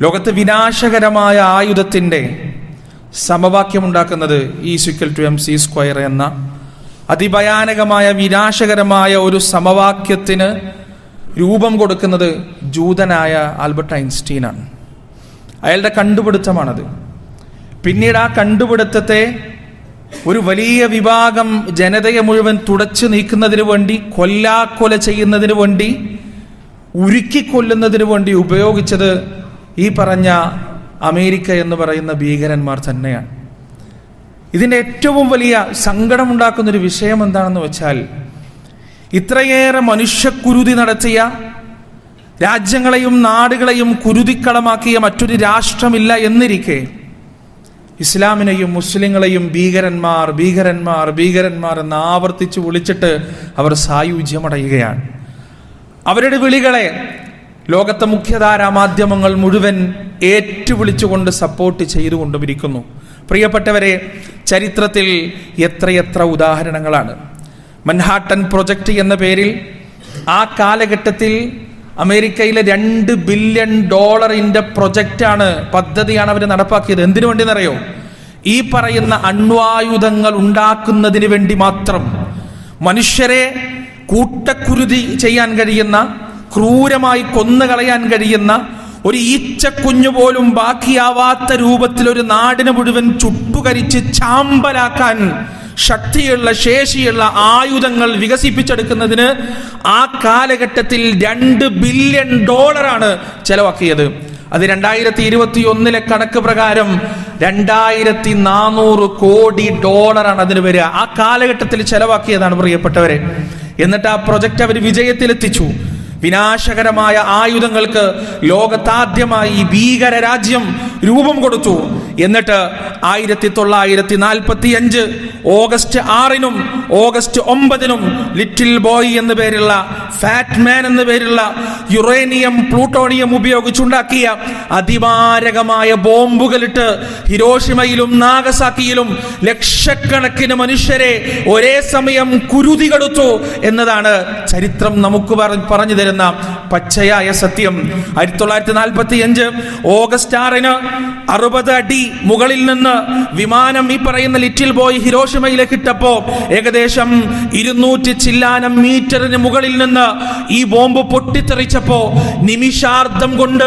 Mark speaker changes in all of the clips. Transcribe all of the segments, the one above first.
Speaker 1: ലോകത്ത് വിനാശകരമായ ആയുധത്തിന്റെ സമവാക്യമുണ്ടാക്കുന്നത് E equal to M C square എന്ന അതിഭയാനകമായ വിനാശകരമായ ഒരു സമവാക്യത്തിന് രൂപം കൊടുക്കുന്നത് ജൂതനായ ആൽബർട്ട് ഐൻസ്റ്റീനാണ്. അയാളുടെ കണ്ടുപിടുത്തമാണത്. പിന്നീട് ആ കണ്ടുപിടുത്തത്തെ ഒരു വലിയ വിഭാഗം ജനതയെ മുഴുവൻ തുടച്ചു നീക്കുന്നതിന് വേണ്ടി കൊല്ലാക്കൊല ചെയ്യുന്നതിന് വേണ്ടി ഉരുക്കിക്കൊല്ലുന്നതിന് വേണ്ടി ഉപയോഗിച്ചത് ഈ പറഞ്ഞ അമേരിക്ക എന്ന് പറയുന്ന ഭീകരന്മാർ തന്നെയാണ്. ഇതിന്റെ ഏറ്റവും വലിയ സങ്കടമുണ്ടാക്കുന്നൊരു വിഷയം എന്താണെന്ന് വെച്ചാൽ ഇത്രയേറെ മനുഷ്യക്കുരുതി നടത്തിയ രാജ്യങ്ങളെയും നാടുകളെയും കുരുതിക്കളമാക്കിയ മറ്റൊരു രാഷ്ട്രമില്ല എന്നിരിക്കെ ഇസ്ലാമിനെയും മുസ്ലിങ്ങളെയും ഭീകരന്മാർ ഭീകരന്മാർ ഭീകരന്മാർ എന്ന് ആവർത്തിച്ച് വിളിച്ചിട്ട് അവർ സായുജ്യമടയുകയാണ്. അവരുടെ വിളികളെ ലോകത്തെ മുഖ്യധാരാ മാധ്യമങ്ങൾ മുഴുവൻ ഏറ്റുവിളിച്ചുകൊണ്ട് സപ്പോർട്ട് ചെയ്തുകൊണ്ടുമിരിക്കുന്നു. പ്രിയപ്പെട്ടവരെ ചരിത്രത്തിൽ എത്രയെത്ര ഉദാഹരണങ്ങളാണ്. മൻഹാട്ടൻ പ്രൊജക്റ്റ് എന്ന പേരിൽ ആ കാലഘട്ടത്തിൽ അമേരിക്കയിലെ രണ്ട് ബില്യൺ ഡോളറിന്റെ പ്രൊജക്റ്റാണ് പദ്ധതിയാണ് അവർ നടപ്പാക്കിയത്. എന്തിനു വേണ്ടിയെന്നറിയോ? ഈ പറയുന്ന അണ്വായുധങ്ങൾ ഉണ്ടാക്കുന്നതിന് വേണ്ടി മാത്രം മനുഷ്യരെ കൂട്ടക്കുരുതി ചെയ്യാൻ കഴിയുന്ന ക്രൂരമായി കൊന്നുകളയാൻ കഴിയുന്ന ഒരു ഈച്ചക്കുഞ്ഞു പോലും ബാക്കിയാവാത്ത രൂപത്തിൽ ഒരു നാടിനെ മുഴുവൻ ചുട്ടുകരിച്ച് ചാമ്പലാക്കാൻ ശക്തിയുള്ള ശേഷിയുള്ള ആയുധങ്ങൾ വികസിപ്പിച്ചെടുക്കുന്നതിന് ആ കാലഘട്ടത്തിൽ രണ്ട് ബില്യൺ ഡോളറാണ് ചെലവാക്കിയത്. അത് രണ്ടായിരത്തി ഇരുപത്തി ഒന്നിലെ കണക്ക് പ്രകാരം രണ്ടായിരത്തി നാനൂറ് കോടി ഡോളറാണ് അതിന് വരിക. ആ കാലഘട്ടത്തിൽ ചെലവാക്കിയതാണ് പ്രിയപ്പെട്ടവരെ. എന്നിട്ട് ആ പ്രൊജക്റ്റ് അവർ വിജയത്തിലെത്തിച്ചു. വിനാശകരമായ ആയുധങ്ങൾക്ക് ലോകത്താദ്യമായി ഭീകര രാജ്യം രൂപം കൊടുത്തു. എന്നിട്ട് ആയിരത്തി തൊള്ളായിരത്തി നാൽപ്പത്തി അഞ്ച് ഓഗസ്റ്റ് ആറിനും ഓഗസ്റ്റ് ഒമ്പതിനും ലിറ്റിൽ ബോയ് എന്ന പേരുള്ള ഫാറ്റ് മാൻ എന്ന് പേരുള്ള യുറേനിയം പ്ലൂട്ടോണിയം ഉപയോഗിച്ചുണ്ടാക്കിയ അതിമാരകമായ ബോംബുകളിട്ട് ഹിരോഷിമയിലും നാഗസാക്കിയിലും ലക്ഷക്കണക്കിന് മനുഷ്യരെ ഒരേ സമയം കുരുതി എന്നതാണ് ചരിത്രം നമുക്ക് പറ- പറഞ്ഞു തരുന്ന പച്ചയായ സത്യം. ആയിരത്തി തൊള്ളായിരത്തി നാൽപ്പത്തി അഞ്ച് ഓഗസ്റ്റ് ആറിന് അറുപത് അടി മുകളിൽ നിന്ന് വിമാനം ഈ പറയുന്ന ലിറ്റിൽ ബോയ് ഹിരോഷിമയിലേക്ക് ഇട്ടപ്പോ ഏകദേശം ഇരുന്നൂറ്റി ചില്ലാനം മീറ്ററിന് മുകളിൽ നിന്ന് ഈ ബോംബ് പൊട്ടിത്തെറിച്ചപ്പോ നിമിഷാർദ്ധം കൊണ്ട്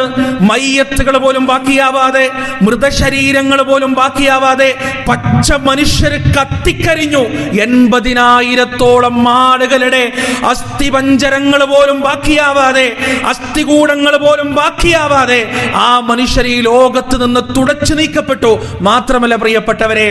Speaker 1: മയ്യത്തുകൾ പോലും ബാക്കിയാവാതെ മൃതശരീരങ്ങൾ പോലും ബാക്കിയാവാതെ പച്ച മനുഷ്യർ കത്തിക്കരിഞ്ഞു. എൺപതിനായിരത്തോളം ആളുകളുടെ അസ്ഥിപഞ്ചരങ്ങൾ പോലും ബാക്കിയാവാതെ അസ്ഥികൂടങ്ങൾ പോലും ബാക്കിയാവാതെ ആ മനുഷ്യർ ഈ ലോകത്ത് നിന്ന് തുടച്ചു നീക്കപ്പെട്ടു. മാത്രമല്ല പ്രിയപ്പെട്ടവരെ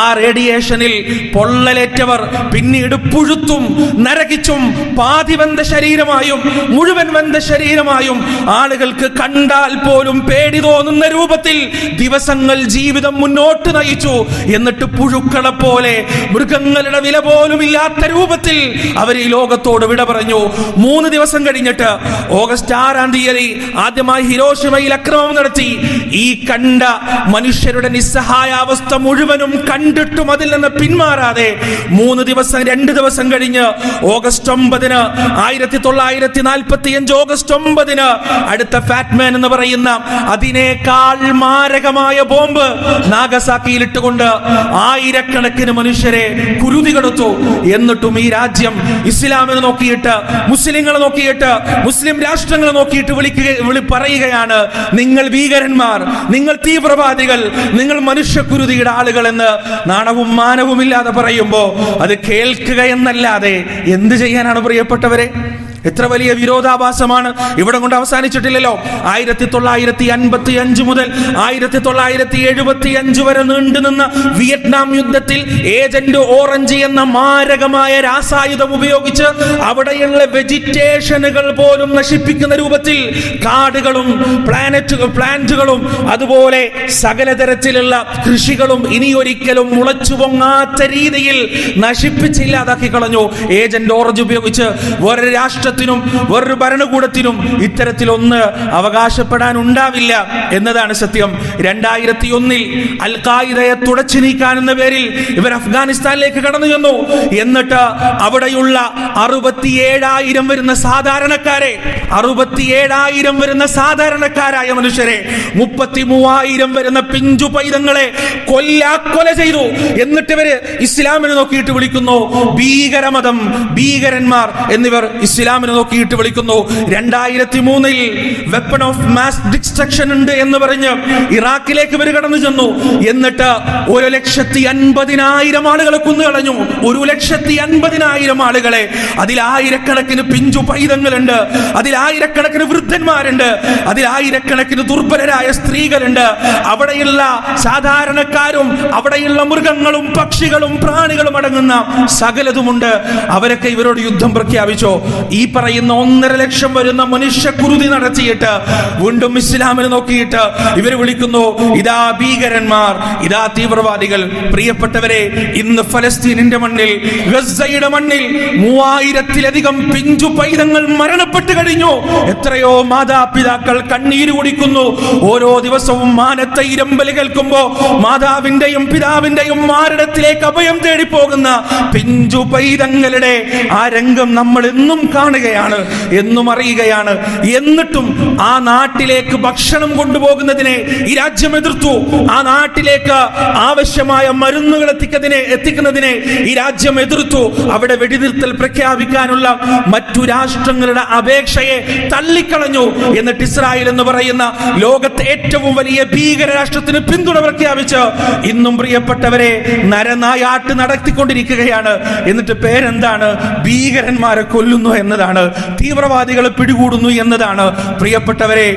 Speaker 1: ആ റേഡിയേഷനിൽ പൊള്ളലേറ്റവർ പിന്നീട് പുഴുത്തും നരകിച്ചും പാതി വെന്ത ശരീരമായും മുഴുവൻ വെന്ത ശരീരമായും ആളുകൾക്ക് കണ്ടാൽ പോലും പേടി തോന്നുന്ന രൂപത്തിൽ ദിവസങ്ങൾ ജീവിതം മുന്നോട്ട് നയിച്ചു. എന്നിട്ട് പുഴുക്കളെ പോലെ മൃഗങ്ങളുടെ വില പോലും ഇല്ലാത്ത രൂപത്തിൽ അവർ ഈ ലോകത്തോട് വിട പറഞ്ഞു. മൂന്ന് ദിവസം കഴിഞ്ഞിട്ട് ഓഗസ്റ്റ് ആറാം തീയതി ആദ്യമായി ഹിരോഷിമയിൽ അക്രമം നടത്തി. ഈ കണ്ട മനുഷ്യരുടെ നിസ്സഹായാവസ്ഥ മുഴുവനും കണ്ടിട്ടും അതിൽ നിന്ന് പിന്മാറാതെ മൂന്ന് ദിവസം രണ്ട് ദിവസം കഴിഞ്ഞ് ഓഗസ്റ്റ് ഒമ്പതിന് ആയിരത്തി തൊള്ളായിരത്തി നാൽപ്പത്തി അഞ്ച് ഓഗസ്റ്റ് ഒമ്പതിന് അടുത്ത ഫാറ്റ്മാൻ എന്ന് പറയുന്ന അതിനേക്കാൾ മാരകമായ ബോംബ് നാഗസാക്കിയിൽ ഇട്ടുകൊണ്ട് ആയിരക്കണക്കിന് മനുഷ്യരെ കുരുതി കെടുത്തു. എന്നിട്ടും ഈ രാജ്യം ഇസ്ലാമിനെ നോക്കിയിട്ട് മുസ്ലിങ്ങളെ നോക്കിയിട്ട് മുസ്ലിം രാഷ്ട്രങ്ങളെ നോക്കിയിട്ട് വിളിക്കുക വിളി പറയുകയാണ് നിങ്ങൾ ഭീകരന്മാർ നിങ്ങൾ തീവ്രവാദികൾ നിങ്ങൾ മനുഷ്യക്കുരുതിയുടെ ആളുകൾ എന്ന് നാണവും മാനവും ഇല്ലാതെ പറയുമ്പോൾ അത് കേൾക്കുക എന്നല്ലാതെ എന്ത് ചെയ്യാനാണ് പ്രിയപ്പെട്ടവരെ? എത്ര വലിയ വിരോധാഭാസമാണ്. ഇവിടെ കൊണ്ട് അവസാനിച്ചിട്ടില്ലല്ലോ. ആയിരത്തി തൊള്ളായിരത്തി അൻപത്തി അഞ്ച് മുതൽ ആയിരത്തി തൊള്ളായിരത്തി എഴുപത്തി അഞ്ച് വരെ നീണ്ടുനിന്ന വിയറ്റ്നാം യുദ്ധത്തിൽ ഏജന്റ് ഓറഞ്ച് എന്ന മാരകമായ രാസായുധം ഉപയോഗിച്ച് അവിടെയുള്ള വെജിറ്റേഷനുകൾ പോലും നശിപ്പിക്കുന്ന രൂപത്തിൽ കാടുകളും പ്ലാനറ്റുകൾ പ്ലാന്റുകളും അതുപോലെ സകല തരത്തിലുള്ള കൃഷികളും ഇനി ഒരിക്കലും മുളച്ചു പൊങ്ങാത്ത രീതിയിൽ നശിപ്പിച്ചില്ലാതാക്കി കളഞ്ഞു. ഏജന്റ് ഓറഞ്ച് ഉപയോഗിച്ച് വേറെ രാഷ്ട്രത്തിൽ രാഷ്ട്രത്തിനും വേറൊരു ഭരണകൂടത്തിനും ഇത്തരത്തിലൊന്ന് അവകാശപ്പെടാൻ ഉണ്ടാവില്ല എന്നതാണ് സത്യം. രണ്ടായിരത്തി ഒന്നിൽ അൽ ഖായിദയെ തുടച്ചു നീക്കാൻ എന്ന പേരിൽ ഇവർ അഫ്ഗാനിസ്ഥാനിലേക്ക് കടന്നു ചെന്നു. എന്നിട്ട് അവിടെയുള്ള അറുപത്തിയേഴായിരം വരുന്ന സാധാരണക്കാരെ അറുപത്തിയേഴായിരം വരുന്ന സാധാരണക്കാരായ മനുഷ്യരെ മുപ്പത്തി മൂവായിരം വരുന്ന പിഞ്ചു പൈതങ്ങളെ കൊല്ലാക്കൊല ചെയ്തു. എന്നിട്ട് ഇവർ ഇസ്ലാമിനെ നോക്കിയിട്ട് വിളിക്കുന്നു. ഭീകരമതം ഭീകരന്മാർ എന്നിവർ ഇസ്ലാമിനെ നോക്കിയിട്ട് വിളിക്കുന്നു. രണ്ടായിരത്തി മൂന്നിൽ വെപ്പൺ ഓഫ് മാസ് ഡിസ്ട്രക്ഷൻ ഉണ്ട് എന്ന് പറഞ്ഞ് ഇറാഖിലേക്ക് ഇവർ കടന്നു ചെന്നു. എന്നിട്ട് ഒരു ലക്ഷത്തി അൻപതിനായിരം ആളുകളെ കൊന്നുകളഞ്ഞു ഒരു ലക്ഷത്തി അൻപതിനായിരം ആളുകളെ. അതിൽ ആയിരക്കണക്കിന് പിഞ്ചു പൈതങ്ങളുണ്ട്. അതിൽ ആയിരക്കണക്കിന് വൃദ്ധന്മാരുണ്ട്. അതിൽ ആയിരക്കണക്കിന് ദുർബലരായ സ്ത്രീകളുണ്ട്. അവിടെയുള്ള സാധാരണക്കാരും അവിടെയുള്ള മൃഗങ്ങളും പക്ഷികളും പ്രാണികളും അടങ്ങുന്ന സകലതുമുണ്ട്. അവരൊക്കെ ഇവരോട് യുദ്ധം പ്രഖ്യാപിച്ചോ. ഈ പറയുന്ന ഒന്നര ലക്ഷം വരുന്ന മനുഷ്യ കുരുതി നടത്തിയിട്ട് വീണ്ടും ഇസ്ലാമിനെ നോക്കിയിട്ട് ഇവർ വിളിക്കുന്നു ഇതാ ഭീകരന്മാർ ഇതാ തീവ്രവാദികൾ. പ്രിയപ്പെട്ടവരെ ഇന്ന് ഫലസ്തീനിന്റെ മണ്ണിൽ ഗസയുടെ മണ്ണിൽ മൂവായിരത്തിലധികം പിഞ്ചു പൈതങ്ങൾ മരണപ്പെട്ടു കഴിഞ്ഞു. എത്രയോ മാതാപിതാക്കൾ കണ്ണീര് കുടിക്കുന്നു. ഓരോ ദിവസവും മാനത്തെ ഇരമ്പലി കേൾക്കുമ്പോ മാതാവിന്റെയും പിതാവിന്റെയും മാരടത്തിലേക്ക് അഭയം തേടി പോകുന്ന പിഞ്ചു പൈതങ്ങളുടെ ആ രംഗം നമ്മൾ എന്നും കാണുകയാണ് എന്നും അറിയുകയാണ്. എന്നിട്ടും ആ നാട്ടിലേക്ക് ഭക്ഷണം കൊണ്ടുപോകുന്നതിനെ ഈ രാജ്യം എതിർത്തു. ആ നാട്ടിലേക്ക് ആവശ്യമായ മരുന്നുകൾ എത്തിക്കുന്നതിനെ എത്തിക്കുന്നതിനെ ഈ രാജ്യം എതിർത്തു. അവിടെ വെടിനിർത്തൽ പ്രഖ്യാപിക്കാനുള്ള മറ്റു രാഷ്ട്രങ്ങളുടെ അപേക്ഷയെ തള്ളിക്കളഞ്ഞു. എന്നിട്ട് ഇസ്രായേൽ എന്ന് പറയുന്ന ലോകത്തെ ഏറ്റവും വലിയ ഭീകര രാഷ്ട്രത്തിന് പിന്തുണ പ്രഖ്യാപിച്ച് ഇന്നും പ്രിയപ്പെട്ടവരെ നരനായാട്ട് നടത്തിക്കൊണ്ടിരിക്കുകയാണ്. എന്നിട്ട് പേരെന്താണ്? ഭീകരന്മാരെ കൊല്ലുന്നു എന്നതാണ്. തീവ്രവാദികളെ പിടികൂടുന്നു എന്നതാണ്. പ്രിയപ്പെട്ടവരെ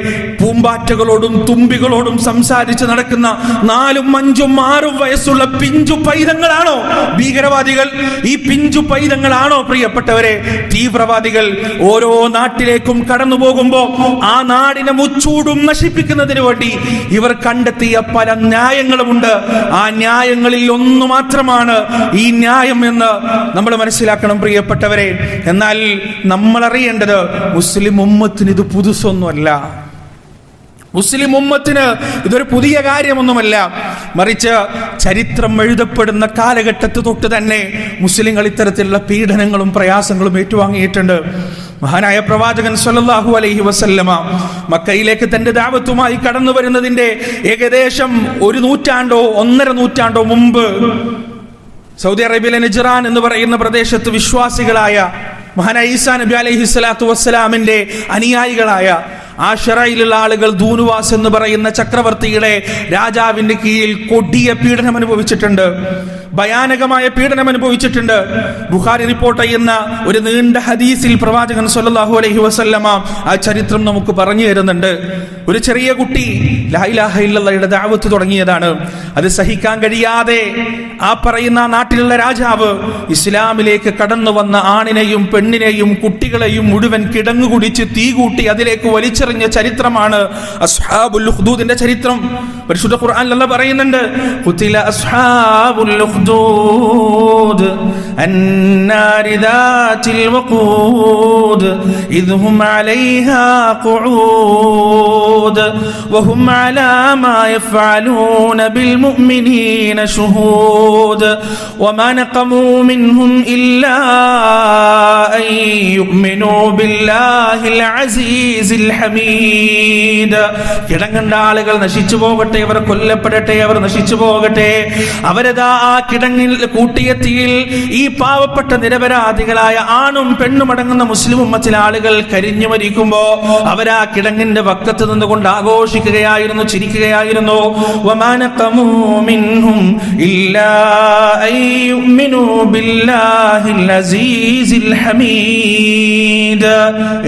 Speaker 1: പൂമ്പാറ്റകളോടും തുമ്പികളോടും സംസാരിച്ച് നടക്കുന്ന നാലും അഞ്ചും ആറും വയസ്സുള്ള പിഞ്ചു പൈതങ്ങളാണോ? ഭീകരവാദികൾ ഈ പിഞ്ചു പൈതങ്ങളാണോ പ്രിയപ്പെട്ടവരെ? തീവ്രവാദികൾ ഓരോ നാട്ടിലേക്കും കടന്നു പോകുമ്പോ ആ നാടിനെ മുച്ചൂടും നശിപ്പിക്കുന്നതിന് വേണ്ടി ഇവർ കണ്ടെത്തിയ പല ന്യായങ്ങളുമുണ്ട്. ആ ന്യായങ്ങളിൽ ഒന്ന് മാത്രമാണ് ഈ ന്യായം എന്ന് നമ്മൾ മനസ്സിലാക്കണം പ്രിയപ്പെട്ടവരെ. എന്നാൽ നമ്മൾ അറിയേണ്ടത് മുസ്ലിം ഉമ്മത്തിന് ഇത് പുതുസൊന്നുമല്ല. മുസ്ലിം ഉമ്മത്തിന് ഇതൊരു പുതിയ കാര്യമൊന്നുമല്ല. മറിച്ച് ചരിത്രം എഴുതപ്പെടുന്ന കാലഘട്ടത്ത് തൊട്ട് തന്നെ മുസ്ലിങ്ങൾ ഇത്തരത്തിലുള്ള പീഡനങ്ങളും പ്രയാസങ്ങളും ഏറ്റുവാങ്ങിയിട്ടുണ്ട്. മഹാനായ പ്രവാചകൻ സല്ലല്ലാഹു അലൈഹി വസല്ലമ മക്കയിലേക്ക് തന്റെ ദാവത്തുമായി കടന്നു വരുന്നതിന്റെ ഏകദേശം ഒരു നൂറ്റാണ്ടോ ഒന്നര നൂറ്റാണ്ടോ മുമ്പ് സൗദി അറേബ്യയിലെ നിജറാൻ എന്ന് പറയുന്ന പ്രദേശത്ത് വിശ്വാസികളായ മഹാനായ ഈസാ നബി അലൈഹി സ്വലാത്തു വസ്സലാമിന്റെ അനുയായികളായ ആ ഷറയിലുള്ള ആളുകൾ ദൂനുവാസ് എന്ന് പറയുന്ന ചക്രവർത്തിയുടെ രാജാവിന്റെ കീഴിൽ കൊടിയ പീഡനം അനുഭവിച്ചിട്ടുണ്ട് ഭയാനകമായ പീഡനം അനുഭവിച്ചിട്ടുണ്ട്. ബുഖാരി റിപ്പോർട്ട് ചെയ്യുന്ന ഒരു നീണ്ട ഹദീസിൽ പ്രവാചകൻ സല്ലല്ലാഹു അലൈഹി വസല്ലമ ആ ചരിത്രം നമുക്ക് പറഞ്ഞു തരുന്നുണ്ട്. ഒരു ചെറിയ കുട്ടി ലായിലാഹ ഇല്ലയുടെ ദാവത്ത് തുടങ്ങിയതാണ്. അത് സഹിക്കാൻ കഴിയാതെ ആ പറയുന്ന നാട്ടിലുള്ള രാജാവ് ഇസ്ലാമിലേക്ക് കടന്നു വന്ന ആണിനെയും പെണ്ണിനെയും കുട്ടികളെയും മുഴുവൻ കിടങ്ങു കുടിച്ച് തീ കൂട്ടി അതിലേക്ക് വലിച്ചെറിഞ്ഞ ചരിത്രമാണ് അസ്ഹാബുൽ ഹുദൂദിന്റെ ചരിത്രം. പരിശുദ്ധ ഖുർആനിലുള്ള പറയുന്നുണ്ട് ഖുതില അസ്ഹാബുൽ ഉഖ്ദൂദ് النار ذات الوقود إذ هم عليها قعود وهم على ما يفعلون بالمؤمنين شهود وما نقموا منهم إلا أن يؤمنوا بالله العزيز الحميد കിടങ്ങണ്ട ആളുകൾ നശിച്ചു പോകട്ടെ പോകട്ടെ അവർ കൊല്ലപ്പെടട്ടെ അവർ നശിച്ചു പോകട്ടെ. അവരതാ ആ കിടങ്ങിൽ കൂട്ടിയ തീയിൽ ഈ പാവപ്പെട്ട നിരപരാധികളായ ആണും പെണ്ണും അടങ്ങുന്ന മുസ്ലിം ചില ആളുകൾ കരിഞ്ഞു മരിക്കുമ്പോ അവരാ കിടങ്ങിന്റെ വക്കത്ത് നിന്നുകൊണ്ട് ആഘോഷിക്കുകയായിരുന്നു ചിരിക്കുകയായിരുന്നു.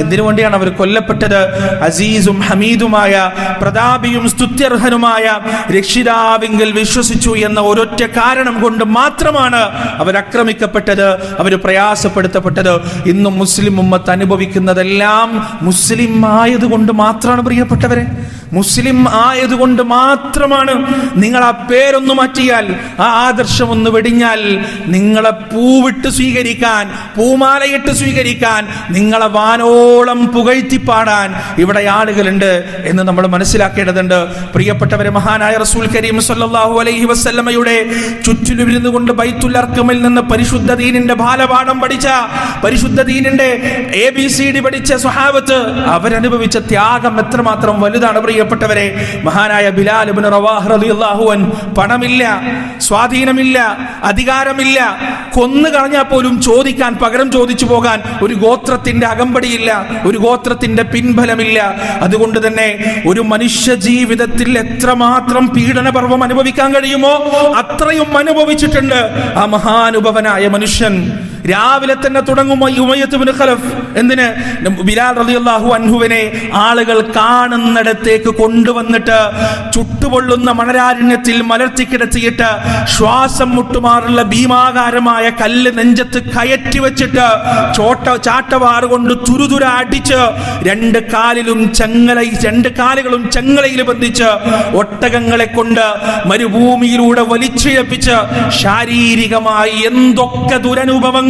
Speaker 1: എന്തിനു വേണ്ടിയാണ് അവർ കൊല്ലപ്പെട്ടത്? അസീസും ഹമീദുമായ പ്രതാപിയും സ്തുത്യർഹനുമായ രക്ഷിതാവിങ്കിൽ വിശ്വസിച്ചു എന്ന ഒരൊറ്റ കാരണം കൊണ്ട് മാത്രമാണ് അവർ ആക്രമിക്കപ്പെട്ടത് അവർ പ്രയാസപ്പെടുത്തപ്പെട്ടത്. ഇന്നും മുസ്ലിം ഉമ്മത്ത് അനുഭവിക്കുന്നതെല്ലാം മുസ്ലിം ആയതുകൊണ്ട് മാത്രമാണ് പ്രിയപ്പെട്ടവരെ. മുസ്ലിം ആയതുകൊണ്ട് മാത്രമാണ് നിങ്ങൾ ആ പേരൊന്ന് മാറ്റിയാൽ ആ ആദർശം ഒന്ന് വെടിഞ്ഞാൽ നിങ്ങളെ പൂവിട്ട് സ്വീകരിക്കാൻ പൂമാലയിട്ട് സ്വീകരിക്കാൻ നിങ്ങളെ വാനോളം പുകഴ്ത്തി പാടാൻ ഇവിടെ ആളുകളുണ്ട് എന്ന് നമ്മൾ മനസ്സിലാക്കേണ്ടതുണ്ട്. പ്രിയപ്പെട്ടവരെ മഹാനായ റസൂൽ കരീം സല്ലാഹു അലൈഹി വസല്ലമയുടെ ചുറ്റിലുമിരുന്നു കൊണ്ട് ബൈത്തുൽ അർക്കമിൽ നിന്ന് പരിശുദ്ധ ദീനിന്റെ ബാലപാഠം പഠിച്ച പരിശുദ്ധ ദീനിന്റെ എ ബി സി ഡി പഠിച്ച സ്വഹാബത്ത് അവരനുഭവിച്ച ത്യാഗം എത്രമാത്രം വലുതാണ് പ്രിയപ്പെട്ടവരെ. മഹാനായ ബിലാൽ ഇബ്നു റവാഹ് റളിയല്ലാഹു അൻ പണമില്ല സ്വാധീനമില്ല അധികാരമില്ല. കൊന്നു കളഞ്ഞാൽ പോലും ചോദിക്കാൻ പകരം ചോദിച്ചു പോകാൻ ഒരു ഗോത്രത്തിന്റെ അകമ്പടിയില്ല ഒരു ഗോത്രത്തിന്റെ പിൻബലമില്ല. അതുകൊണ്ട് തന്നെ ഒരു മനുഷ്യ ജീവിതത്തിൽ എത്രമാത്രം പീഡനപർവം അനുഭവിക്കാൻ കഴിയുമോ? അത്രയും അനുഭവിച്ചിട്ടുണ്ട് ആ മഹാനുഭവനായ മനുഷ്യൻ. രാവിലെ തന്നെ തുടങ്ങും ഖലഫ്. എന്തിന്? ബിലാൽ റളിയല്ലാഹു അൻഹുവിനെ ആളുകൾ കാണുന്നിടത്തേക്ക് കൊണ്ടുവന്നിട്ട് ചുട്ടുപൊള്ളുന്ന മണരാരണ്യത്തിൽ മലർത്തി കിടത്തിയിട്ട് ശ്വാസം മുട്ടുമാറുള്ള ഭീമാകാരമായ കല്ല് നെഞ്ചത്ത് കയറ്റി വെച്ചിട്ട് ചോട്ട ചാട്ടവാറ് കൊണ്ട് തുരുതുര അടിച്ച് രണ്ട് കാലിലും ചങ്ങല രണ്ട് കാലുകളും ചങ്ങലയിൽ ബന്ധിച്ച് ഒട്ടകങ്ങളെ കൊണ്ട് മരുഭൂമിയിലൂടെ വലിച്ചിഴപ്പിച്ച് ശാരീരികമായി എന്തൊക്കെ ദുരനുഭവങ്ങൾ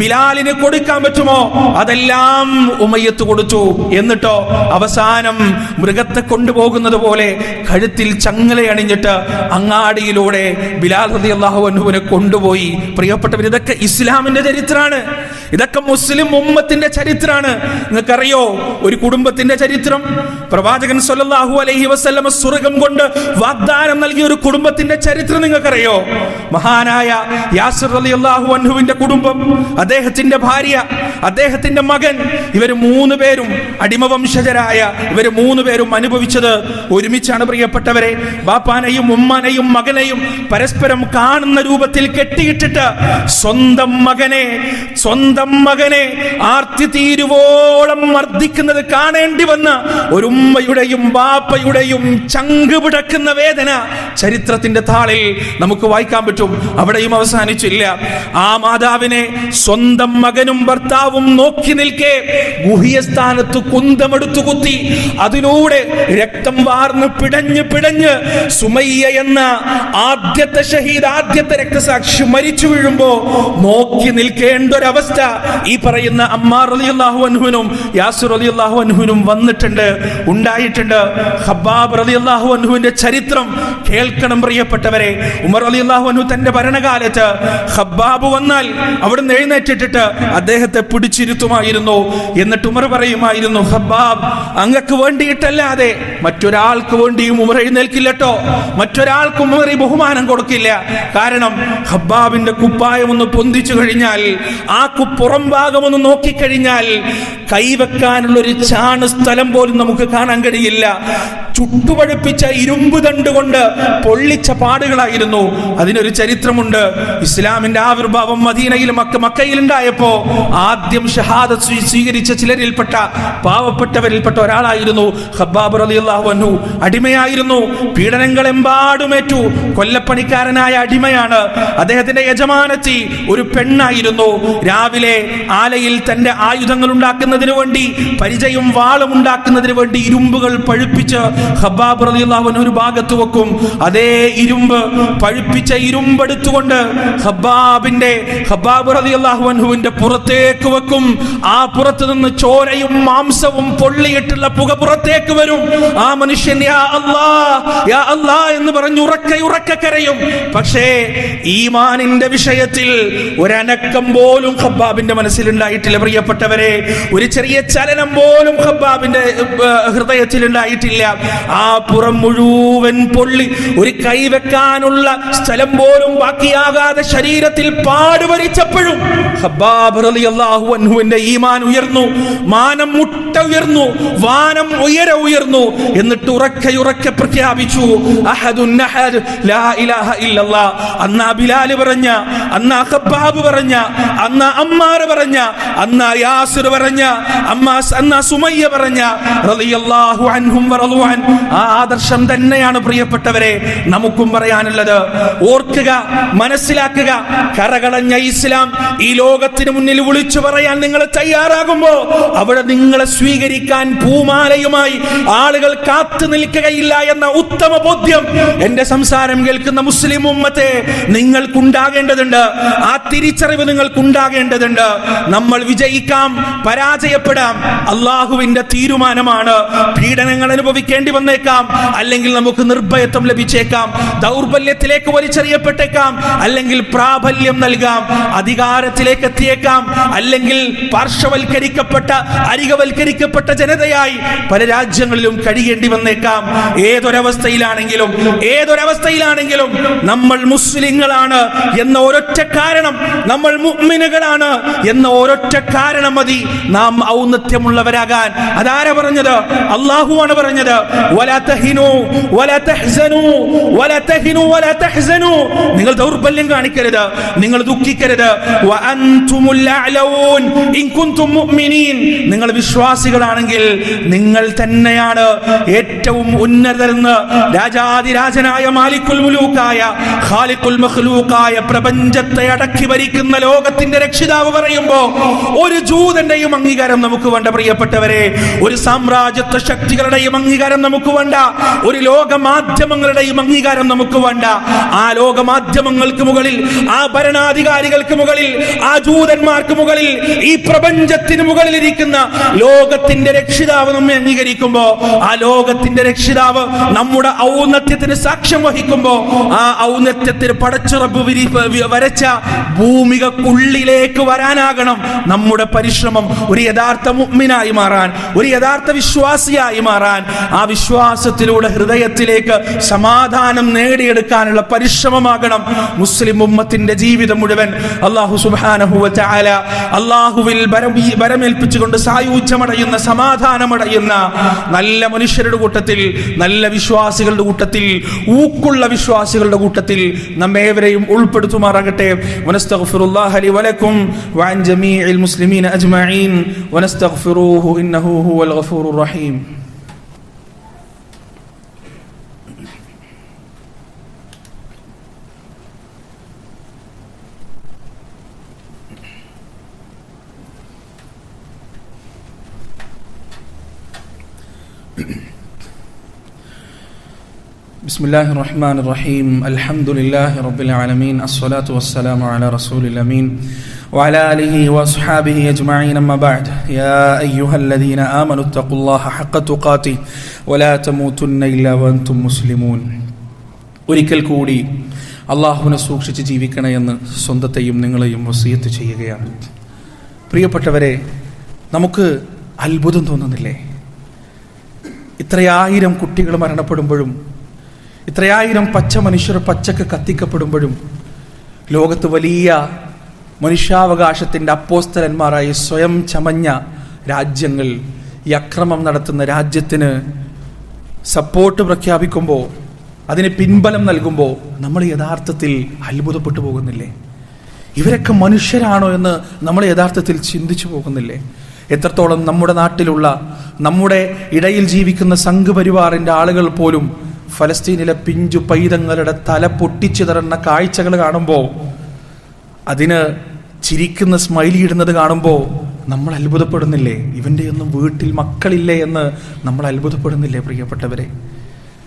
Speaker 1: ബിലാലിന് കൊടുക്കാൻ പറ്റുമോ? അതെല്ലാം ഉമയ്യത്ത് കൊടുത്തു. എന്നിട്ടോ അവസാനം മൃഗത്തെ കൊണ്ടുപോകുന്നത് പോലെ കഴുത്തിൽ ചങ്ങല അണിഞ്ഞിട്ട് അങ്ങാടിയിലൂടെ ബിലാൽ റതി അള്ളാഹു അനുവിനെ കൊണ്ടുപോയി. പ്രിയപ്പെട്ടവർ ഇതൊക്കെ ഇസ്ലാമിന്റെ ചരിത്രമാണ് ഇതൊക്കെ മുസ്ലിം ഉമ്മത്തിന്റെ ചരിത്രമാണ്. നിങ്ങൾക്കറിയോ? ഒരു കുടുംബത്തിന്റെ ചരിത്രം. പ്രവാചകൻ സൊല്ലാഹു അലൈഹി വസ്ലമ സ്വർഗം കൊണ്ട് വാഗ്ദാനം നൽകിയ ഒരു കുടുംബത്തിന്റെ ചരിത്രം നിങ്ങൾക്കറിയോ? മഹാനായ യാസിർ അള്ളാഹു അൻഹുവിന്റെ കുടുംബം അദ്ദേഹത്തിന്റെ ഭാര്യ അദ്ദേഹത്തിന്റെ മകൻ ഇവർ മൂന്ന് പേരും അടിമ വംശജരായ ഇവർ മൂന്ന് പേരും അനുഭവിച്ചത് ഒരുമിച്ചാണ് പ്രിയപ്പെട്ടവരെ. ബാപ്പാനെയും ഉമ്മാനെയും മകനെയും പരസ്പരം കാണുന്ന രൂപത്തിൽ കെട്ടിയിട്ടിട്ട് സ്വന്തം മകനെ സ്വന്തം മകനെ ആർത്തി തീരുവോളം മർദ്ദിക്കുന്നത് കാണേണ്ടി വന്ന ഒരു ഉമ്മയുടെയും ബാപ്പയുടെയും ചങ്ക് പിടക്കുന്ന വേദന ചരിത്രത്തിന്റെ താളിൽ നമുക്ക് വായിക്കാൻ പറ്റും. അവിടെയും അവസാനിച്ചില്ല. ആ മാതാവിനെ സ്വന്തം മകനും ഭർത്താവും നോക്കി നിൽക്കെ ഗുഹിയ സ്ഥാനത്ത് കുന്തമെടുത്തു കുത്തി അതിലൂടെ രക്തം വാർന്ന് പിടഞ്ഞ് പിടഞ്ഞ് സുമയ്യ എന്ന ആദ്യത്തെ ഷഹീദ് ആദ്യത്തെ രക്തസാക്ഷി മരിച്ചു വീഴുമ്പോ നോക്കി നിൽക്കേണ്ട ഒരവസ്ഥ. ഈ പറയുന്ന അമ്മാർ അലി അള്ളാഹു അൻഹുനും യാസുർ അലി അള്ളാഹു അൻഹുനും വന്നിട്ടുണ്ട് ഉണ്ടായിട്ടുണ്ട്. ഹബ്ബാബ് അലി അള്ളാഹു അൻഹുവിന്റെ ചരിത്രം കേൾക്കണം പ്രിയപ്പെട്ടവരെ. ഉമർ അലി അള്ളാഹു അൻഹു തന്റെ ഭരണകാലത്ത് ഹബ്ബാബ് വന്നാൽ അവിടുന്ന് എഴുന്നേറ്റിട്ടിട്ട് അദ്ദേഹത്തെ പിടിച്ചിരുത്തുമായിരുന്നു. എന്നിട്ട് ഉമർ പറയുമായിരുന്നു ഹബ്ബാബ് അങ്ങക്ക് വേണ്ടിയിട്ടല്ലാതെ മറ്റൊരാൾക്ക് വേണ്ടിയും ഉമർ എഴുന്നേൽക്കില്ലട്ടോ. മറ്റൊരാൾക്കും ഉമർ ഈ ബഹുമാനം കൊടുക്കില്ല. കാരണം ഹബ്ബാബിന്റെ കുപ്പായം ഒന്ന് പൊന്തിച്ചു കഴിഞ്ഞാൽ ആ കുപ്പുറം ഭാഗം ഒന്ന് നോക്കിക്കഴിഞ്ഞാൽ കൈവെക്കാനുള്ള ഒരു ചാണ് സ്ഥലം പോലും നമുക്ക് കാണാൻ കഴിയില്ല. ചുട്ടുപഴുപ്പിച്ച ഇരുമ്പ് തണ്ടുകൊണ്ട് പൊള്ളിച്ച പാടുകളായിരുന്നു. അതിനൊരു ചരിത്രമുണ്ട്. ഇസ്ലാമിന്റെ ആവിർഭാവം മദീനയിൽ മക്ക മക്കയിലുണ്ടായപ്പോ ആദ്യം ഷഹാദ സ്വീകരിച്ച ചിലരിൽപ്പെട്ട പാവപ്പെട്ടവരിൽപ്പെട്ട ഒരാളായിരുന്നു ഹബ്ബാബ് അലി അള്ളാഹു അടിമയായിരുന്നു. പീഡനങ്ങളെമ്പാടുമേറ്റു കൊല്ലപ്പണിക്കാരനായ അടിമയാണ്. അദ്ദേഹത്തിന്റെ യജമാനത്തി ഒരു പെണ്ണായിരുന്നു. രാവിലെ ആലയിൽ തന്റെ ആയുധങ്ങൾ ഉണ്ടാക്കുന്നതിന് വേണ്ടി പരിചയം വാളും ഉണ്ടാക്കുന്നതിന് വേണ്ടി ഇരുമ്പുകൾ പഴുപ്പിച്ച് ഹബ്ബാബ് റളിയല്ലാഹു അൻഹു ഒരു ഭാഗത്ത് വെക്കും. അതേ ഇരുമ്പ് പഴുപ്പിച്ച ഇരുമ്പെടുത്തുകൊണ്ട് ഹബ്ബാബിന്റെ ഹബ്ബാബ് റളിയല്ലാഹു അൻഹുവിന്റെ പുറത്തേക്ക് വെക്കും. ആ പുറത്തു നിന്ന് ചോരയും മാംസവും പൊള്ളിയിട്ടുള്ള പുക പുറത്തേക്ക് വരും. ആ മനുഷ്യൻ യാ അല്ലാ യാ അല്ലാ എന്ന് പറഞ്ഞു ഉറക്കെ ഉറക്കെ കരയും. പക്ഷേ ഈമാനിന്റെ വിഷയത്തിൽ ഒരനക്കം പോലും ഹബ്ബാബിന്റെ മനസ്സിലുണ്ടായിട്ടില്ല. പ്രിയപ്പെട്ടവരെ ഒരു ചെറിയ ചലനം പോലും ഹബ്ബാബിന്റെ ഹൃദയത്തിൽ ഉണ്ടായിട്ടില്ല ആ പുറം മുഴുവൻ പൊള്ളി ഒരു കൈവെക്കാനുള്ള സ്ഥലം പോലും ബാക്കിയാകാതെ ശരീരത്തിൽ പാടുവരിച്ചപ്പോഴും അൻഹുവിന്റെ ഈമാൻ ഉയർന്നു മാനം മുട്ട ഉയർന്നു വാനം ഉയര ഉയർന്നു എന്നിട്ട് ഉറക്കെ ഉറക്കെ പ്രഖ്യാപിച്ചു അന്നാ ബിലാൽ പറഞ്ഞ അന്നാ ഖബാബ് പറഞ്ഞ അന്ന് അമ്മാർ പറഞ്ഞ അന്നാ യാസിർ പറഞ്ഞ അമ്മ അന്നാ സുമയ്യ പറഞ്ഞ റളിയല്ലാഹു അൻഹും വറളു ആ ആദർശം തന്നെയാണ് പ്രിയപ്പെട്ടവരെ. നമുക്കും പറയാനുള്ളത് ഓർക്കുക മനസ്സിലാക്കുക കരകളഞ്ഞ ഇസ്ലാം ഈ ലോകത്തിന് മുന്നിൽ വിളിച്ചു പറയാൻ നിങ്ങൾ തയ്യാറാകുമ്പോ അവിടെ നിങ്ങളെ സ്വീകരിക്കാൻ പൂമാലയുമായി ആളുകൾ കാത്തു നിൽക്കുകയില്ല എന്ന ഉത്തമ ബോധ്യം എന്റെ സംസാരം കേൾക്കുന്ന മുസ്ലിം ഉമ്മത്തെ നിങ്ങൾക്കുണ്ടാകേണ്ടതുണ്ട്. ആ തിരിച്ചറിവ് നിങ്ങൾക്കുണ്ടാകേണ്ടതുണ്ട്. നമ്മൾ വിജയിക്കാം പരാജയപ്പെടാം. അള്ളാഹുവിന്റെ തീരുമാനമാണ്. പീഡനങ്ങൾ അനുഭവിക്കേണ്ടി വന്നേക്കാം. അല്ലെങ്കിൽ നമുക്ക് നിർഭയത്വം ലഭിച്ചേക്കാം. ദൗർബല്യത്തിലേക്ക് വലിച്ചെറിയപ്പെട്ടേക്കാം. അല്ലെങ്കിൽ പ്രാബല്യം നൽകാം. അധികാരത്തിലേക്ക് എത്തിയേക്കാം. അല്ലെങ്കിൽ പാർശ്വവൽക്കരിക്കപ്പെട്ട അരികവൽക്കരിക്കപ്പെട്ട ജനതയായി പല രാജ്യങ്ങളിലും കഴിയേണ്ടി വന്നേക്കാം. ഏതൊരവസ്ഥയിലാണെങ്കിലും ഏതൊരവസ്ഥയിലാണെങ്കിലും നമ്മൾ മുസ്ലിങ്ങളാണ് എന്ന ഒരൊറ്റ കാരണം നമ്മൾ മുഅ്മിനുകളാണ് എന്ന ഒരൊറ്റ കാരണം മതി. നാം ഔന്നത്യമുള്ളവരാകാൻ. അതാരാ പറഞ്ഞത്? അള്ളാഹുവാണ് പറഞ്ഞത്. നിങ്ങൾ ദൗർബല്യം കാണിക്കരുത്. നിങ്ങൾ ദുഃഖിക്കരുത്. നിങ്ങൾ വിശ്വാസികളാണെങ്കിൽ നിങ്ങൾ തന്നെയാണ് ഏറ്റവും ഉന്നതരെന്ന് രാജാതിരാജനായ മാലിക്കുൽ മുലൂക്കായ ഖാലിഖുൽ മഖ്ലൂക്കായ പ്രപഞ്ചത്തെ അടക്കി ഭരിക്കുന്ന ലോകത്തിന്റെ രക്ഷിതാവ് പറയുമ്പോ ഒരു ജൂതന്റെയും അംഗീകാരം നമുക്ക് വേണ്ട പ്രിയപ്പെട്ടവരെ. ഒരു സാമ്രാജ്യത്വ ശക്തികളുടെയും അംഗീകാരം നമുക്ക് വേണ്ട. ഒരു ലോക മാധ്യമങ്ങളുടെയും അംഗീകാരം നമുക്ക് വേണ്ട. ആ ലോക മാധ്യമങ്ങൾക്ക് മുകളിൽ ആ ഭരണാധികാരികൾക്ക് മുകളിൽ ആ ജൂതന്മാർക്ക് മുകളിൽ ഈ പ്രപഞ്ചത്തിന് മുകളിൽ ഇരിക്കുന്ന ലോകത്തിന്റെ രക്ഷിതാവ് നമ്മെ അംഗീകരിക്കുമ്പോ ആ ലോകത്തിന്റെ രക്ഷിതാവ് നമ്മുടെ ഔന്നത്യത്തിന് സാക്ഷ്യം വഹിക്കുമ്പോ ആ ഔന്നത്യത്തിന് പടച്ചുറപ്പ് വിരി വരച്ച ഭൂമികക്കുള്ളിലേക്ക് വരാനാകണം നമ്മുടെ പരിശ്രമം. ഒരു യഥാർത്ഥ മുഗ്മിനായി മാറാൻ ഒരു യഥാർത്ഥ വിശ്വാസിയായി മാറാൻ ആ വിശ്വാസത്തിലൂടെ ഹൃദയത്തിലേക്ക് സമാധാനം നേടിയെടുക്കാനുള്ള പരിശ്രമമാകണം മുസ്ലിം ഉമ്മത്തിന്റെ ജീവിതം മുഴുവൻ. അള്ളാഹു സുബാനഹുവ ചാല അള്ളാഹുവിൽ വരമേൽപ്പിച്ചുകൊണ്ട് സായുജ്യമടയുന്ന സമാധാനമടയുന്ന നല്ല മനുഷ്യരുടെ കൂട്ടത്തിൽ നല്ല വിശ്വാസികളുടെ കൂട്ടത്തിൽ ഊക്കുള്ള വിശ്വാസികളുടെ കൂട്ടത്തിൽ നമ്മേവരെയും ഉൾപ്പെടുത്തുമാറാകട്ടെ. ലി വലക്കും ജമീഇൽ മുസ്ലിമീന അജ്മഈൻ. വനസ്തഗ്ഫിറൂഹു ഇന്നഹു ഹുവൽ ഗഫൂറുർ റഹീം. بسم الله الرحمن الرحيم الحمد لله رب العالمين الصلاة والسلام على رسول الأمين وعلى آله وأصحابه أجمعين أما بعد يا أيها الذين آمنوا اتقوا الله حق تقاته ولا تموتن إلا وأنتم مسلمون ഒരിക്കൽ കൂടി അള്ളാഹുവിനെ സൂക്ഷിച്ച് ജീവിക്കണമെന്ന് സ്വന്തത്തെയും നിങ്ങളെയും വസീയത്ത് ചെയ്യുകയാണ് പ്രിയപ്പെട്ടവരെ നമുക്ക് അത്ഭുതം തോന്നുന്നില്ലേ ഇത്രയായിരം കുട്ടികൾ മരണപ്പെടുമ്പോഴും ഇത്രയായിരം പച്ച മനുഷ്യർ പച്ചക്ക് കത്തിക്കപ്പെടുമ്പോഴും ലോകത്ത് വലിയ മനുഷ്യാവകാശത്തിന്റെ അപ്പോസ്തലന്മാരായി സ്വയം ചമഞ്ഞ രാജ്യങ്ങൾ ഈ അക്രമം നടത്തുന്ന രാജ്യത്തിന് സപ്പോർട്ട് പ്രഖ്യാപിക്കുമ്പോൾ അതിന് പിൻബലം നൽകുമ്പോൾ നമ്മൾ യഥാർത്ഥത്തിൽ അത്ഭുതപ്പെട്ടു പോകുന്നില്ലേ? ഇവരൊക്കെ മനുഷ്യരാണോ എന്ന് നമ്മൾ യഥാർത്ഥത്തിൽ ചിന്തിച്ചു പോകുന്നില്ലേ? എത്രത്തോളം നമ്മുടെ നാട്ടിലുള്ള നമ്മുടെ ഇടയിൽ ജീവിക്കുന്ന സംഘപരിവാറിന്റെ ആളുകൾ പോലും ഫലസ്തീനിലെ പിഞ്ചു പൈതങ്ങളുടെ തല പൊട്ടിച്ചിതറുന്ന കാഴ്ചകൾ കാണുമ്പോൾ അതിന് ചിരിക്കുന്ന സ്മൈലി ഇടുന്നത് കാണുമ്പോൾ നമ്മൾ അത്ഭുതപ്പെടുന്നില്ലേ? ഇവന്റെ ഒന്നും വീട്ടിൽ മക്കളില്ലേ എന്ന് നമ്മൾ അത്ഭുതപ്പെടുന്നില്ലേ പ്രിയപ്പെട്ടവരെ?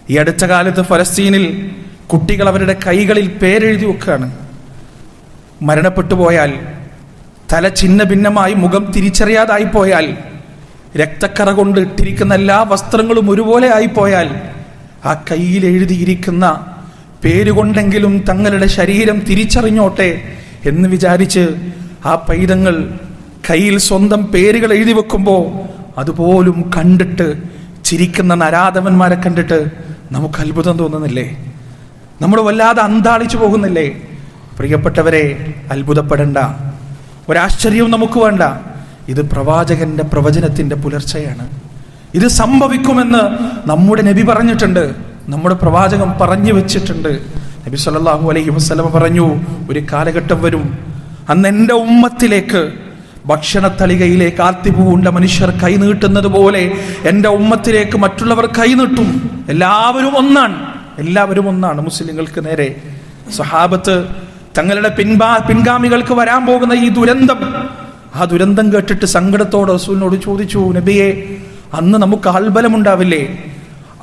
Speaker 1: ഈ അടുത്ത കാലത്ത് ഫലസ്തീനിൽ കുട്ടികൾ അവരുടെ കൈകളിൽ പേരെഴുതി വെക്കുകയാണ്. മരണപ്പെട്ടു പോയാൽ തല ചിന്ന ഭിന്നമായി മുഖം തിരിച്ചറിയാതായി പോയാൽ രക്തക്കറ കൊണ്ട് ഇട്ടിരിക്കുന്ന എല്ലാ വസ്ത്രങ്ങളും ഒരുപോലെ ആയിപ്പോയാൽ ആ കയ്യിൽ എഴുതിയിരിക്കുന്ന പേരുകൊണ്ടെങ്കിലും തങ്ങളുടെ ശരീരം തിരിച്ചറിഞ്ഞോട്ടെ എന്ന് വിചാരിച്ച് ആ പൈതങ്ങൾ കയ്യിൽ സ്വന്തം പേരുകൾ എഴുതി വെക്കുമ്പോൾ അതുപോലും കണ്ടിട്ട് ചിരിക്കുന്ന നരാധവന്മാരെ കണ്ടിട്ട് നമുക്ക് അത്ഭുതം തോന്നുന്നില്ലേ? നമ്മൾ വല്ലാതെ അന്താളിച്ചു പോകുന്നില്ലേ? പ്രിയപ്പെട്ടവരെ അത്ഭുതപ്പെടണ്ട. ഒരാശ്ചര്യവും നമുക്ക് വേണ്ട. ഇത് പ്രവാചകന്റെ പ്രവചനത്തിന്റെ പുലർച്ചയാണ്. ഇത് സംഭവിക്കുമെന്ന് നമ്മുടെ നബി പറഞ്ഞിട്ടുണ്ട്. നമ്മുടെ പ്രവാചകം പറഞ്ഞു വെച്ചിട്ടുണ്ട്. നബി സല്ലാഹു അലൈഹി വസ്ലമ പറഞ്ഞു ഒരു കാലഘട്ടം വരും. അന്ന് എന്റെ ഉമ്മത്തിലേക്ക് ഭക്ഷണത്തളികയിലേക്ക് ആർത്തിപൂണ്ട മനുഷ്യർ കൈനീട്ടുന്നത് പോലെ എന്റെ ഉമ്മത്തിലേക്ക് മറ്റുള്ളവർ കൈനീട്ടും എല്ലാവരും ഒന്നാണ്. എല്ലാവരും ഒന്നാണ് മുസ്ലിങ്ങൾക്ക് നേരെ. സഹാബത്ത് തങ്ങളുടെ പിൻപാ പിൻഗാമികൾക്ക് വരാൻ പോകുന്ന ഈ ദുരന്തം ആ ദുരന്തം കേട്ടിട്ട് സങ്കടത്തോടെ റസൂലിനോട് ചോദിച്ചു നബിയെ അന്ന് നമുക്ക് ആൾബലമുണ്ടാവില്ലേ?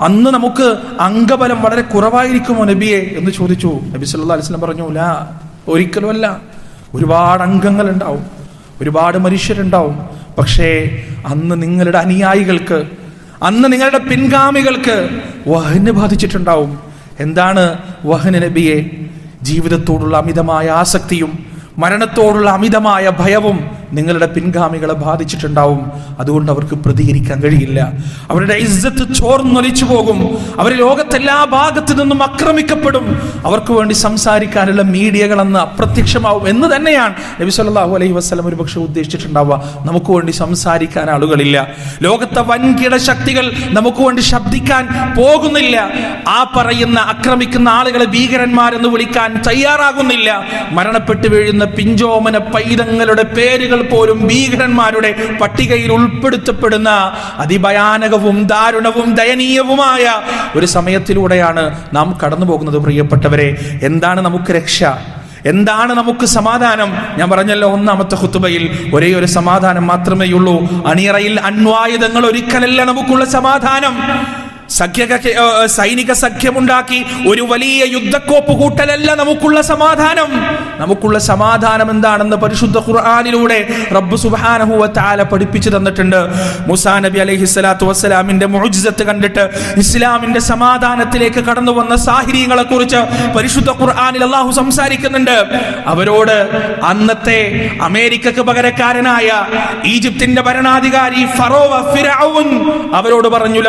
Speaker 1: അന്ന് നമുക്ക് അംഗബലം വളരെ കുറവായിരിക്കുമോ നബിയെ? എന്ന് ചോദിച്ചു. നബി സല്ലാ അലിസ്ലം പറഞ്ഞു ലാ ഒരിക്കലുമല്ല. ഒരുപാട് അംഗങ്ങൾ ഉണ്ടാവും ഒരുപാട് മനുഷ്യരുണ്ടാവും. പക്ഷേ അന്ന് നിങ്ങളുടെ അനുയായികൾക്ക് അന്ന് നിങ്ങളുടെ പിൻഗാമികൾക്ക് വഹന് ബാധിച്ചിട്ടുണ്ടാവും. എന്താണ് വഹന് നബിയെ? ജീവിതത്തോടുള്ള അമിതമായ ആസക്തിയും മരണത്തോടുള്ള അമിതമായ ഭയവും നിങ്ങളുടെ പിൻഗാമികളെ ബാധിച്ചിട്ടുണ്ടാവും. അതുകൊണ്ട് അവർക്ക് പ്രതികരിക്കാൻ കഴിയില്ല. അവരുടെ ഇജ്ജത്ത് ചോർന്നൊലിച്ചു പോകും. അവർ ലോകത്തെല്ലാ ഭാഗത്തു നിന്നും ആക്രമിക്കപ്പെടും. അവർക്ക് വേണ്ടി സംസാരിക്കാനുള്ള മീഡിയകളെന്ന് അപ്രത്യക്ഷമാവും എന്ന് തന്നെയാണ് നബി സല്ലാഹു അലൈഹി വസ്ലം ഒരു പക്ഷേ ഉദ്ദേശിച്ചിട്ടുണ്ടാവുക. നമുക്ക് വേണ്ടി സംസാരിക്കാൻ ആളുകളില്ല. ലോകത്തെ വൻകിട ശക്തികൾ നമുക്ക് വേണ്ടി ശബ്ദിക്കാൻ പോകുന്നില്ല. ആ പറയുന്ന ആക്രമിക്കുന്ന ആളുകളെ ഭീകരന്മാരെന്ന് വിളിക്കാൻ തയ്യാറാകുന്നില്ല. മരണപ്പെട്ടു വീഴുന്ന പിഞ്ചോമന പൈതങ്ങളുടെ പേരുകൾ പോലും ഭീകരന്മാരുടെ പട്ടികയിൽ ഉൾപ്പെടുത്തപ്പെടുന്ന അതിഭയാനകവും ദാരുണവും ദയനീയവുമായ ഒരു സമയത്തിലൂടെയാണ് നാം കടന്നു പോകുന്നത് പ്രിയപ്പെട്ടവരെ. എന്താണ് നമുക്ക് രക്ഷ? എന്താണ് നമുക്ക് സമാധാനം? ഞാൻ പറഞ്ഞല്ലോ ഒന്നാമത്തെ ഹുത്തുബയിൽ ഒരേ ഒരു സമാധാനം മാത്രമേയുള്ളൂ. അണിയറയിൽ അണ്വായുധങ്ങൾ ഒരിക്കലല്ല നമുക്കുള്ള സമാധാനം. സഖ്യ സൈനിക സഖ്യമുണ്ടാക്കി ഒരു വലിയ യുദ്ധക്കോപ്പ് കൂട്ടലല്ല നമുക്കുള്ള സമാധാനം. നമുക്കുള്ള സമാധാനം എന്താണെന്ന് പരിശുദ്ധ ഖുർആാനിലൂടെ റബ്ബ് സുബ്ഹാനഹു വ തആല പഠിപ്പിച്ചു തന്നിട്ടുണ്ട്. മുസാ നബി അലൈഹി സ്വലാത്തു വസ്സലാമിന്റെ മുഴുജിസത്ത് കണ്ടിട്ട് ഇസ്ലാമിന്റെ സമാധാനത്തിലേക്ക് കടന്നു വന്ന സാഹചര്യങ്ങളെ കുറിച്ച് പരിശുദ്ധ ഖുർആാനിൽ അള്ളാഹു സംസാരിക്കുന്നുണ്ട്. അവരോട് അന്നത്തെ അമേരിക്കക്ക് പകരക്കാരനായ ഈജിപ്തിന്റെ ഭരണാധികാരി ഫറോവ ഫിറഔൻ അവരോട് പറഞ്ഞു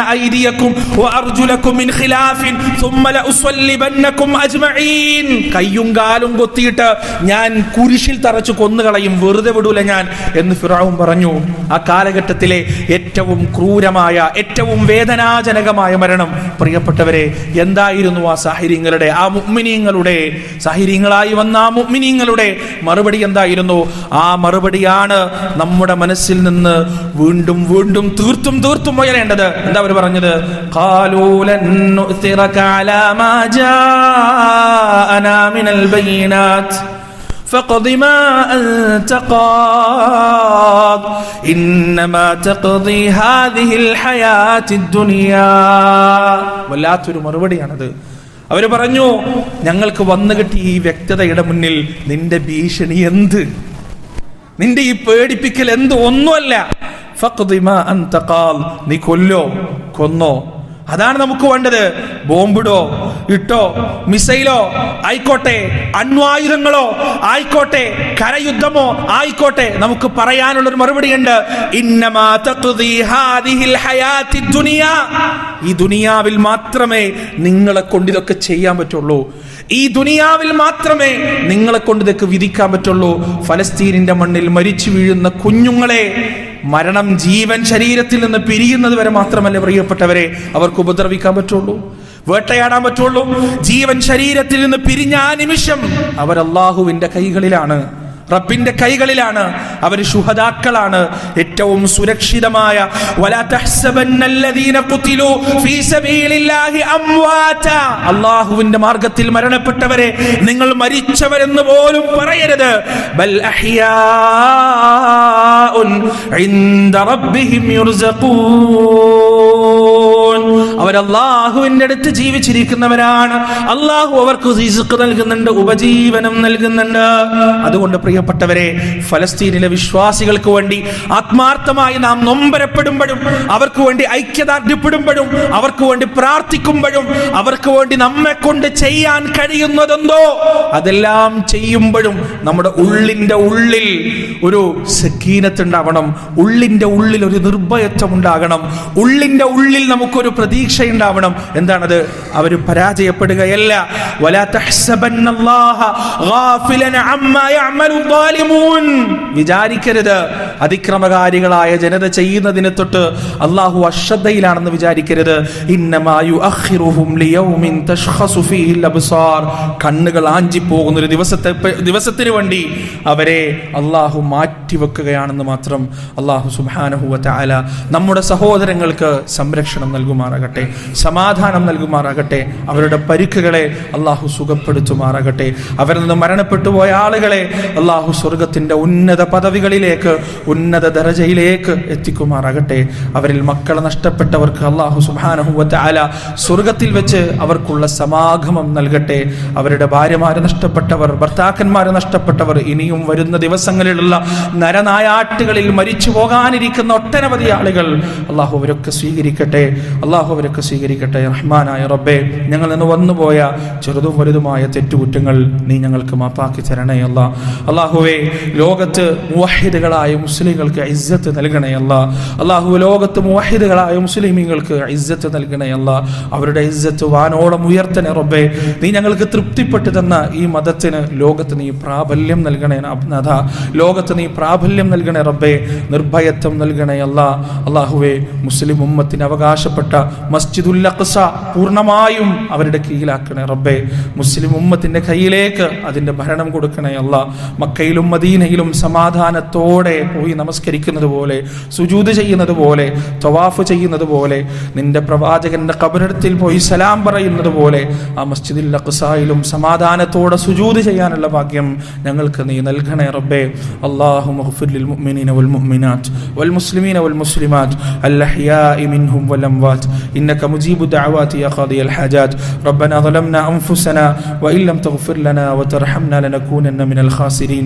Speaker 1: "ലഉഖത്തിഅന്ന وارجلكم മിൻ ഖിലാഫിൻ ثم ലഉസ്വല്ലിബന്നക്കും അജ്മഈൻ കയ്യും കാലും കൊത്തിയിട്ട് ഞാൻ കുരിശിൽ തറച്ചു കൊന്നുകളയും വെറുതെ വിടൂല ഞാൻ എന്ന് ഫിറഔൻ പറഞ്ഞു. ആ കാലഘട്ടത്തിലെ ഏറ്റവും ക്രൂരമായ ഏറ്റവും വേദനാജനകമായ മരണം. പ്രിയപ്പെട്ടവരെ എന്തായിരുന്നു ആ സാഹിര്യങ്ങളുടെ ആ മുഗ്മിനീങ്ങളുടെ സാഹിര്യങ്ങളായി വന്ന ആ മുഗ്മിനീങ്ങളുടെ മറുപടി എന്തായിരുന്നു? ആ മറുപടിയാണ് നമ്മുടെ മനസ്സിൽ നിന്ന് വീണ്ടും വീണ്ടും തീർത്തും തീർത്തും ഉയരേണ്ടത്. എന്താ അവർ പറഞ്ഞത്? കാലൂലൻ فاقض ما أنت قاض إنما تقضي هذه الحياة الدنيا വല്ലാത്തൊരു മറുപടിയാണത് അവർ പറഞ്ഞു ഞങ്ങൾക്ക് വന്നു കിട്ടിയ ഈ വ്യക്തതയുടെ മുന്നിൽ നിന്റെ ഭീഷണി എന്ത് നിന്റെ ഈ പേടിപ്പിക്കൽ എന്ത് ഒന്നുമല്ല ഫഖ്ദി മാ അൻത ഖാൽ. നീ കൊല്ലോ കൊന്നോ അതാണ് നമുക്ക് വേണ്ടത്. ബോംബിടോ ഇട്ടോ മിസൈലോ ആയിക്കോട്ടെ അണ്വായുധങ്ങളോ ആയിക്കോട്ടെ കരയുദ്ധമോ ആയിക്കോട്ടെ നമുക്ക് പറയാനുള്ള ഒരു മറുപടിയുണ്ട് ഈ ദുനിയാവിൽ മാത്രമേ നിങ്ങളെ കൊണ്ട് ഇതൊക്കെ ചെയ്യാൻ പറ്റുള്ളൂ. ഈ ദുനിയാവിൽ മാത്രമേ നിങ്ങളെ കൊണ്ട് ഇതൊക്കെ വിധിക്കാൻ പറ്റുള്ളൂ. ഫലസ്തീനിന്റെ മണ്ണിൽ മരിച്ചു വീഴുന്ന കുഞ്ഞുങ്ങളെ മരണം ജീവൻ ശരീരത്തിൽ നിന്ന് പിരിയുന്നത് വരെ മാത്രമല്ല പ്രിയപ്പെട്ടവരെ അവർക്ക് ഉപദ്രവിക്കാൻ പറ്റുള്ളൂ വേട്ടയാടാൻ പറ്റുള്ളൂ. ജീവൻ ശരീരത്തിൽ നിന്ന് പിരിഞ്ഞ ആ നിമിഷം അവർ കൈകളിലാണ് റബ്ബിന്റെ കൈകളിലാണ്. അവർ ശുഹദാക്കളാണ്. ഏറ്റവും സുരക്ഷിതമായ അള്ളാഹുവിന്റെ മാർഗത്തിൽ മരണപ്പെട്ടവരെ നിങ്ങൾ മരിച്ചവരെന്ന് പോലും പറയരുത്. അവരല്ലാഹുവിന്റെ അടുത്ത് ജീവിച്ചിരിക്കുന്നവരാണ്. അള്ളാഹു അവർക്ക് നൽകുന്നുണ്ട് ഉപജീവനം നൽകുന്നുണ്ട്. അതുകൊണ്ട് പ്രിയപ്പെട്ടവരെ ഫലസ്തീനിലെ വിശ്വാസികൾക്ക് വേണ്ടി ആത്മാർത്ഥമായി നാം നൊമ്പരപ്പെടുമ്പോഴും അവർക്ക് വേണ്ടി ഐക്യദാർഢ്യപ്പെടുമ്പോഴും അവർക്ക് വേണ്ടി പ്രാർത്ഥിക്കുമ്പോഴും അവർക്ക് വേണ്ടി നമ്മെ കൊണ്ട് ചെയ്യാൻ കഴിയുന്നതെന്തോ അതെല്ലാം ചെയ്യുമ്പോഴും നമ്മുടെ ഉള്ളിന്റെ ഉള്ളിൽ ഒരു സക്കീനത്തുണ്ടാവണം ഉള്ളിന്റെ ഉള്ളിൽ ഒരു നിർഭയത്വം ഉണ്ടാകണം ഉള്ളിന്റെ ഉള്ളിൽ നമുക്കൊരു പ്രതീക്ഷ ഉണ്ടാവണം എന്താണത്? അവർ പരാജയപ്പെടുകയല്ല. വലാ തഹ്സബന്നല്ലാഹ ഗാഫിലൻ അമ്മാ യഅമലു. വിചാരിക്കരുത്. അതിക്രമകാരികളായ ജനത ചെയ്യുന്നതിന് തൊട്ട് അള്ളാഹു അശ്രദ്ധയിലാണെന്ന് വിചാരിക്കരുത്. കണ്ണുകൾ ആഞ്ചിപ്പോകുന്ന ഒരു ദിവസത്തെ ദിവസത്തിന് വേണ്ടി അവരെ അള്ളാഹു മാറ്റിവെക്കുകയാണെന്ന് മാത്രം അള്ളാഹു സുബ്ഹാനഹു വതആല നമ്മുടെ സഹോദരങ്ങൾക്ക് സംരക്ഷണം നൽകുമാറാകട്ടെ സമാധാനം നൽകുമാറാകട്ടെ അവരുടെ പരിക്കുകളെ അള്ളാഹു സുഖപ്പെടുത്തുമാറാകട്ടെ. അവരിൽ നിന്ന് മരണപ്പെട്ടു പോയ ആളുകളെ അള്ളാഹു സ്വർഗത്തിന്റെ ഉന്നത പദവികളിലേക്ക് ഉന്നത ദരജയിലേക്ക് എത്തിക്കുമാറാകട്ടെ. അവരിൽ മക്കളെ നഷ്ടപ്പെട്ടവർക്ക് അള്ളാഹു സുബാനഹുവറ്റ ആല സ്വർഗത്തിൽ വെച്ച് അവർക്കുള്ള സമാഗമം നൽകട്ടെ. അവരുടെ ഭാര്യമാരെ നഷ്ടപ്പെട്ടവർ ഭർത്താക്കന്മാരെ നഷ്ടപ്പെട്ടവർ ഇനിയും വരുന്ന ദിവസങ്ങളിലുള്ള നരനായാട്ടുകളിൽ മരിച്ചു പോകാനിരിക്കുന്ന ഒട്ടനവധി ആളുകൾ അള്ളാഹു അവരൊക്കെ സ്വീകരിക്കട്ടെ. അള്ളാഹു അവരൊക്കെ സ്വീകരിക്കട്ടെ. റഹ്മാനായ റബ്ബെ ഞങ്ങൾ നിന്ന് വന്നുപോയ ചെറുതും വലുതുമായ തെറ്റുകുറ്റങ്ങൾ നീ ഞങ്ങൾക്ക് മാപ്പാക്കി തരണേ അല്ല അള്ളാഹുവെ ലോകത്ത് മുവാഹിദുകളായ മുസ്ലിങ്ങൾക്ക് ഇസ്സത്ത് നൽകണയല്ല അള്ളാഹു ലോകത്ത് മുവാഹിദുകളായ മുസ്ലിമീങ്ങൾക്ക് ഇസ്സത്ത് നൽകണയല്ല അവരുടെ ഇസ്സത്ത് വാനോളം ഉയർത്തനെ റബ്ബെ. നീ ഞങ്ങൾക്ക് തൃപ്തിപ്പെട്ടു തന്ന ഈ മതത്തിന് ലോകത്ത് നീ പ്രാബല്യം നൽകണേ നാഥ ലോകത്ത് നീ പ്രാബല്യം നൽകണേ റബ്ബെ. നിർഭയത്വം നൽകണയല്ല അള്ളാഹുവെ മുസ്ലിം ഉമ്മത്തിന് അവകാശപ്പെട്ട മസ്ജിദുൽ അഖ്സ പൂർണമായും അവരുടെ കീഴിലാക്കണേ റബ്ബെ. മുസ്ലിം ഉമ്മത്തിന്റെ കയ്യിലേക്ക് അതിന്റെ ഭരണം കൊടുക്കണേ അല്ല. മക്കയിലും മദീനയിലും സമാധാനത്തോടെ പോയി നമസ്കരിക്കുന്നത് പോലെ സുജൂത് ചെയ്യുന്നത് പോലെ തവാഫ് ചെയ്യുന്നത് പോലെ നിന്റെ പ്രവാചകന്റെ കബറിടത്തിൽ പോയി സലാം പറയുന്നത് പോലെ ആ മസ്ജിദുൽ അഖ്സായിലും സമാധാനത്തോടെ സുജൂത് ചെയ്യാനുള്ള ഭാഗ്യം ഞങ്ങൾക്ക് നീ നൽകണേ റബ്ബേ അല്ലാഹു മഗ്ഫിർ ലിൽ മുഅ്മിനീന വൽ മുഅ്മിനാത്ത് വൽ മുസ്ലിമീന വൽ മുസ്ലിമാത്ത് الأحياء منهم والأموات إنك مجيب الدعوات يا قاضي الحاجات ربنا ظلمنا أنفسنا وإن لم تغفر لنا وترحمنا لنكونن من الخاسرين